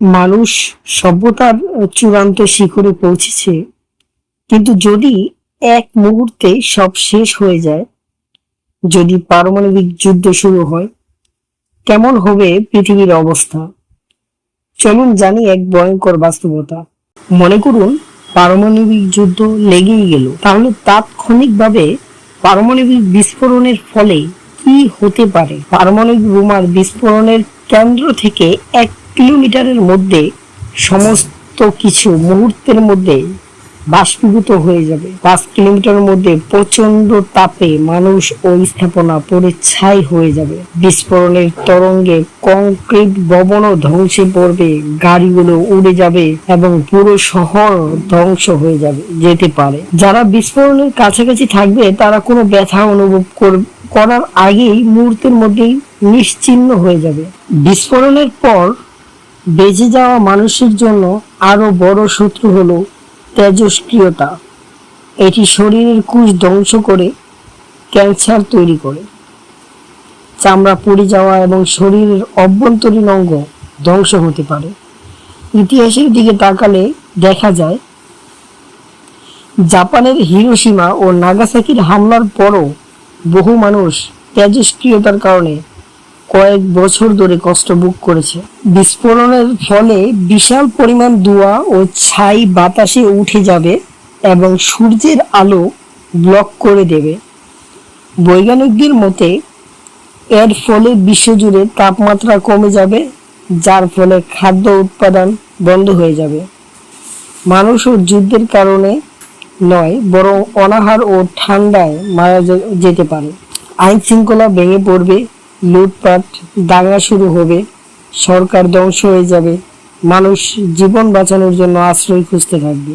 মানুষ সভ্যতার চূড়ান্ত শিখরে পৌঁছেছে। কিন্তু যদি এক মুহূর্তে সব শেষ হয়ে যায়, যদি পারমাণবিক যুদ্ধ শুরু হয়, কেমন হবে পৃথিবীর অবস্থা? চলুন জানি এক ভয়ঙ্কর বাস্তবতা। মনে করুন, পারমাণবিক যুদ্ধ লেগেই গেল। তাহলে তাৎক্ষণিকভাবে পারমাণবিক বিস্ফোরণের ফলে কি হতে পারে? পারমাণবিক বোমার বিস্ফোরণের কেন্দ্র থেকে এক কিলোমিটারের মধ্যে সমস্ত কিছু মুহূর্তের মধ্যে বাষ্পীভূত হয়ে যাবে। পাঁচ কিলোমিটারের মধ্যে প্রচণ্ড তাপে মানুষ ও স্থাপনা পড়ে ছাই হয়ে যাবে। বিস্ফোরণের তরঙ্গে কংক্রিট ভবনও ধ্বংসে পড়বে, গাড়িগুলো উড়ে যাবে এবং পুরো শহর ধ্বংস হয়ে যাবে, যেতে পারে। যারা বিস্ফোরণের কাছাকাছি থাকবে, তারা কোনো ব্যথা অনুভব করবে করার আগেই মুহূর্তের মধ্যেই নিশ্চিহ্ন হয়ে যাবে। বিস্ফোরণের পর বেঁচে যাওয়া মানুষের জন্য আরও বড় শত্রু হল তেজস্ক্রিয়তা এটি শরীরের কোষ ধ্বংস করে ক্যান্সার তৈরি করে। চামড়া পড়ে যাওয়া এবং শরীরের অভ্যন্তরীণ অঙ্গ ধ্বংস হতে পারে। ইতিহাসের দিকে তাকালে দেখা যায়, জাপানের হিরোসীমা ও নাগাসাকির হামলার পরও বহু মানুষ তেজস্ক্রিয়তার কারণে কয়েক বছর ধরে কষ্ট ভোগ করেছে। বিস্ফোরণের ফলে বিশাল পরিমাণ ধোঁয়া ও ছাই বাতাসে উঠে যাবে এবং সূর্যের আলো ব্লক করে দেবে। বৈজ্ঞানিকদের মতে, এর ফলে বিশ্বজুড়ে তাপমাত্রা কমে যাবে, যার ফলে খাদ্য উৎপাদন বন্ধ হয়ে যাবে। মানুষ ও যুদ্ধের কারণে নয়, বরং অনাহার ও ঠান্ডায় মারা যেতে পারে। আইন শৃঙ্খলা ভেঙে পড়বে লুটপাট দাঙ্গা শুরু হবে, সরকার ধ্বংস হয়ে যাবে, মানুষ জীবন বাঁচানোর জন্য আশ্রয় খুঁজতে থাকবে।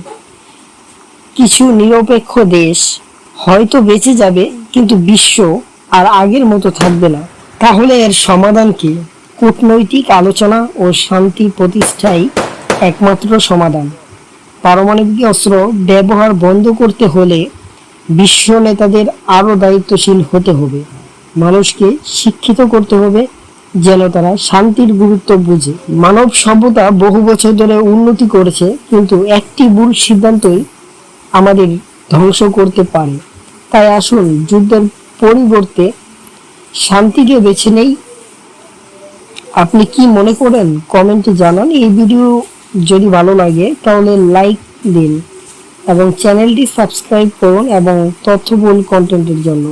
কিছু নিরপেক্ষ দেশ হয়তো বেঁচে যাবে, কিন্তু বিশ্ব আর আগের মতো থাকবে না। তাহলে এর সমাধান কি? কূটনৈতিক আলোচনা ও শান্তি প্রতিষ্ঠাই একমাত্র সমাধান। পারমাণবিক অস্ত্র ব্যবহার বন্ধ করতে হলে বিশ্ব নেতাদের আরও দায়িত্বশীল হতে হবে। মানুষকে শিক্ষিত করতে হবে যেন তারা শান্তির গুরুত্ব বুঝে। মানব সভ্যতা বহু বছর ধরে উন্নতি করেছে, কিন্তু একটি ভুল সিদ্ধান্তই আমাদের ধ্বংস করতে পারে। তাই আসুন যুদ্ধের পরিবর্তে শান্তিকে বেছে নেই। আপনি কি মনে করেন? কমেন্টে জানান। এই ভিডিও যদি ভালো লাগে, তাহলে লাইক দিন এবং চ্যানেলটি সাবস্ক্রাইব করুন এবং তথ্যবহুল কন্টেন্টের জন্য।